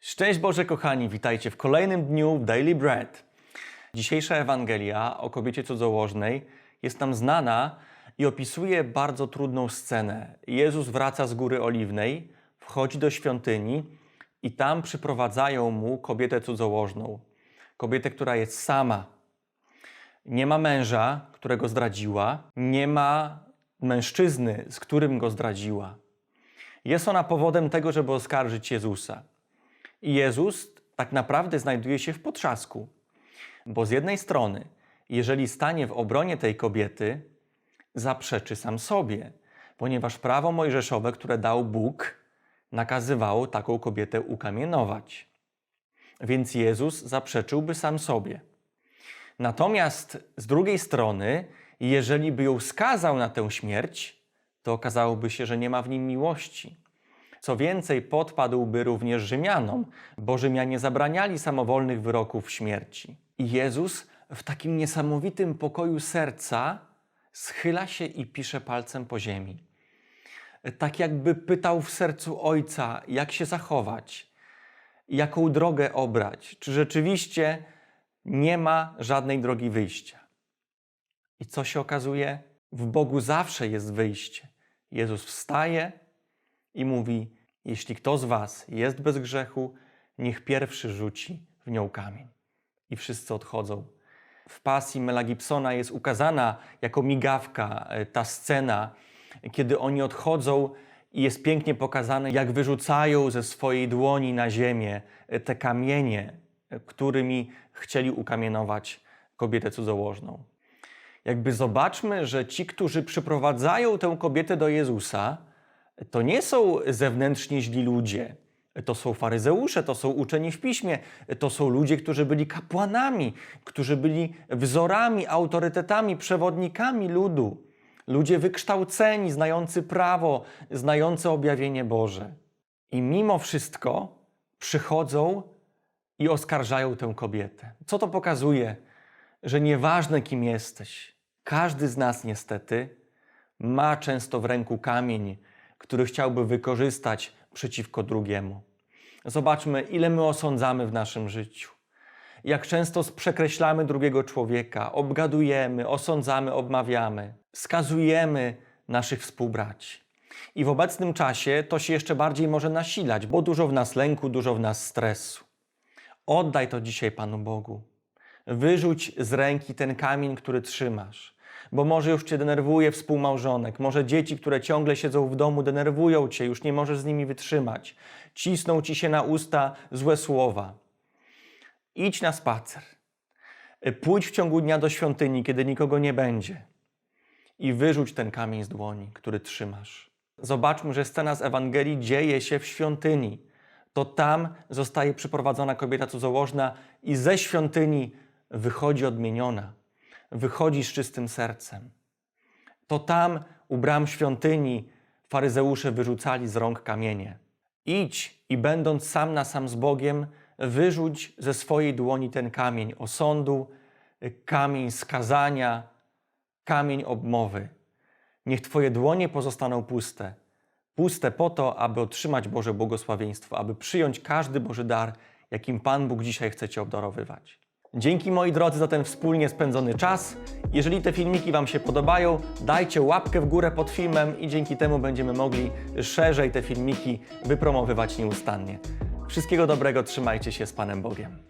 Szczęść Boże, kochani, witajcie w kolejnym dniu Daily Bread. Dzisiejsza Ewangelia o kobiecie cudzołożnej jest nam znana i opisuje bardzo trudną scenę. Jezus wraca z Góry Oliwnej, wchodzi do świątyni i tam przyprowadzają mu kobietę cudzołożną. Kobietę, która jest sama. Nie ma męża, którego zdradziła, nie ma mężczyzny, z którym go zdradziła. Jest ona powodem tego, żeby oskarżyć Jezusa. I Jezus tak naprawdę znajduje się w potrzasku, bo z jednej strony, jeżeli stanie w obronie tej kobiety, zaprzeczy sam sobie, ponieważ prawo mojżeszowe, które dał Bóg, nakazywało taką kobietę ukamienować. Więc Jezus zaprzeczyłby sam sobie. Natomiast z drugiej strony, jeżeli by ją skazał na tę śmierć, to okazałoby się, że nie ma w nim miłości. Co więcej, podpadłby również Rzymianom, bo Rzymianie zabraniali samowolnych wyroków śmierci. I Jezus w takim niesamowitym pokoju serca schyla się i pisze palcem po ziemi. Tak jakby pytał w sercu Ojca, jak się zachować, jaką drogę obrać, czy rzeczywiście nie ma żadnej drogi wyjścia. I co się okazuje? W Bogu zawsze jest wyjście. Jezus wstaje, i mówi: Jeśli kto z was jest bez grzechu, niech pierwszy rzuci w nią kamień. I wszyscy odchodzą. W pasji Mela Gibsona jest ukazana jako migawka e, ta scena, kiedy oni odchodzą i jest pięknie pokazane, jak wyrzucają ze swojej dłoni na ziemię e, te kamienie, e, którymi chcieli ukamienować kobietę cudzołożną. Jakby zobaczmy, że ci, którzy przyprowadzają tę kobietę do Jezusa, to nie są zewnętrznie źli ludzie. To są faryzeusze, to są uczeni w piśmie, to są ludzie, którzy byli kapłanami, którzy byli wzorami, autorytetami, przewodnikami ludu. Ludzie wykształceni, znający prawo, znający objawienie Boże. I mimo wszystko przychodzą i oskarżają tę kobietę. Co to pokazuje? Że nieważne kim jesteś, każdy z nas niestety ma często w ręku kamień, który chciałby wykorzystać przeciwko drugiemu. Zobaczmy, ile my osądzamy w naszym życiu. Jak często przekreślamy drugiego człowieka, obgadujemy, osądzamy, obmawiamy, skazujemy naszych współbraci. I w obecnym czasie to się jeszcze bardziej może nasilać, bo dużo w nas lęku, dużo w nas stresu. Oddaj to dzisiaj Panu Bogu. Wyrzuć z ręki ten kamień, który trzymasz bo może już cię denerwuje współmałżonek, może dzieci, które ciągle siedzą w domu, denerwują cię, już nie możesz z nimi wytrzymać, cisną ci się na usta złe słowa. Idź na spacer. Pójdź w ciągu dnia do świątyni, kiedy nikogo nie będzie i wyrzuć ten kamień z dłoni, który trzymasz. Zobaczmy, że scena z Ewangelii dzieje się w świątyni. To tam zostaje przyprowadzona kobieta cudzołożna i ze świątyni wychodzi odmieniona wychodzi z czystym sercem. To tam u bram świątyni faryzeusze wyrzucali z rąk kamienie. Idź i będąc sam na sam z Bogiem, wyrzuć ze swojej dłoni ten kamień osądu, kamień skazania, kamień obmowy. Niech Twoje dłonie pozostaną puste. Puste po to, aby otrzymać Boże błogosławieństwo, aby przyjąć każdy Boży dar, jakim Pan Bóg dzisiaj chce Cię obdarowywać. Dzięki moi drodzy za ten wspólnie spędzony czas. Jeżeli te filmiki Wam się podobają, dajcie łapkę w górę pod filmem i dzięki temu będziemy mogli szerzej te filmiki wypromowywać nieustannie. Wszystkiego dobrego, trzymajcie się z Panem Bogiem.